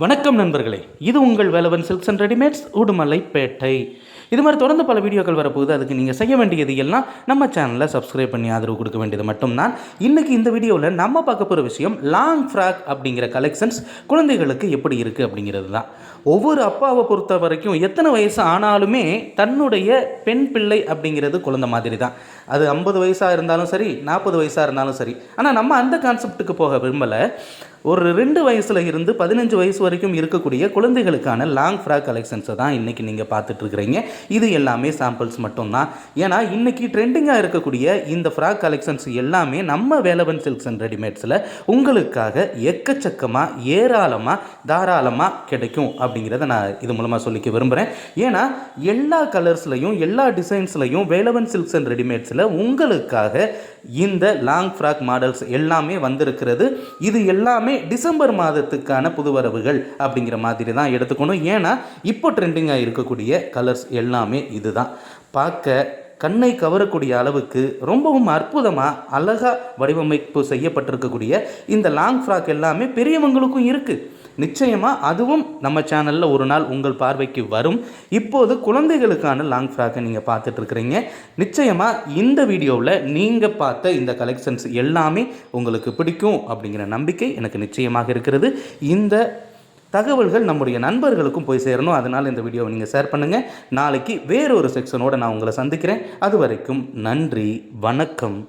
வணக்கம் நண்பர்களே. இது உங்கள் Velavan silks and readymades Udumalaipettai. இது மாதிரி தொடர்ந்து பல வீடியோக்கள் வரப்போகுது. அதுக்கு நீங்கள் செய்ய வேண்டியது எல்லாம் நம்ம சேனலை சப்ஸ்கிரைப் பண்ணி ஆதரவு கொடுக்க வேண்டியது மட்டும்தான். இன்றைக்கி இந்த வீடியோவில் நம்ம பார்க்க போகிற விஷயம் லாங் ஃப்ராக் அப்படிங்கிற கலெக்ஷன்ஸ் குழந்தைகளுக்கு எப்படி இருக்குது அப்படிங்கிறது தான். ஒவ்வொரு அப்பாவை பொறுத்த வரைக்கும் எத்தனை வயசு ஆனாலுமே தன்னுடைய பெண் பிள்ளை அப்படிங்கிறது குழந்தை மாதிரி தான். அது ஐம்பது வயசாக இருந்தாலும் சரி நாற்பது வயசாக இருந்தாலும் சரி. ஆனால் நம்ம அந்த கான்செப்ட்டுக்கு போக விரும்பலை. ஒரு ரெண்டு வயசில் இருந்து பதினஞ்சு வயசு வரைக்கும் இருக்கக்கூடிய குழந்தைகளுக்கான லாங் ஃப்ராக் கலெக்ஷன்ஸை தான் இன்றைக்கி நீங்கள் பார்த்துட்டு இருக்கிறீங்க. இது எல்லாமே சாம்பிள்ஸ் மட்டும்தான். ஏன்னா இன்றைக்கி ட்ரெண்டிங்காக இருக்கக்கூடிய இந்த ஃப்ராக் கலெக்ஷன்ஸ் எல்லாமே நம்ம வேலவன் சில்க்ஸ் அண்ட் ரெடிமேட்ஸில் உங்களுக்காக எக்கச்சக்கமாக ஏராளமாக தாராளமாக கிடைக்கும் அப்படிங்கிறத நான் இது மூலமாக சொல்லிக்க விரும்புகிறேன் ஏன்னா எல்லா கலர்ஸ்லையும் எல்லா டிசைன்ஸ்லையும் வேலவன் சில்க்ஸ் அண்ட் ரெடிமேட்ஸில் உங்களுக்காக இந்த லாங் ஃப்ராக் மாடல்ஸ் எல்லாமே வந்திருக்கிறது. இது எல்லாமே டிசம்பர் மாதத்துக்கான புதுவரவுகள் அப்படிங்கிற மாதிரி தான் எடுத்துக்கணும். ஏன்னா இப்போ ட்ரெண்டிங்காக இருக்கக்கூடிய கலர்ஸ் எல்லாமே இதுதான். பார்க்க கண்ணை கவரக்கூடிய அளவுக்கு ரொம்பவும் அற்புதமாக அழகாக வடிவமைப்பு செய்யப்பட்டிருக்கக்கூடிய இந்த லாங் ஃப்ராக் எல்லாமே பெரியவங்களுக்கும் இருக்குது நிச்சயமாக அதுவும் நம்ம சேனலில் ஒரு நாள் உங்கள் பார்வைக்கு வரும். இப்போது குழந்தைகளுக்கான லாங் ஃப்ராக்கை நீங்கள் பார்த்துட்ருக்குறீங்க நிச்சயமாக இந்த வீடியோவில் நீங்கள் பார்த்த இந்த கலெக்ஷன்ஸ் எல்லாமே உங்களுக்கு பிடிக்கும் அப்படிங்கிற நம்பிக்கை எனக்கு நிச்சயமாக இருக்கிறது. இந்த தகவல்கள் நம்முடைய நண்பர்களுக்கும் போய் சேரணும். அதனால் இந்த வீடியோவை நீங்கள் ஷேர் பண்ணுங்கள் நாளைக்கு வேறொரு செக்ஷனோடு நான் உங்களை சந்திக்கிறேன். அது வரைக்கும் நன்றி வணக்கம்.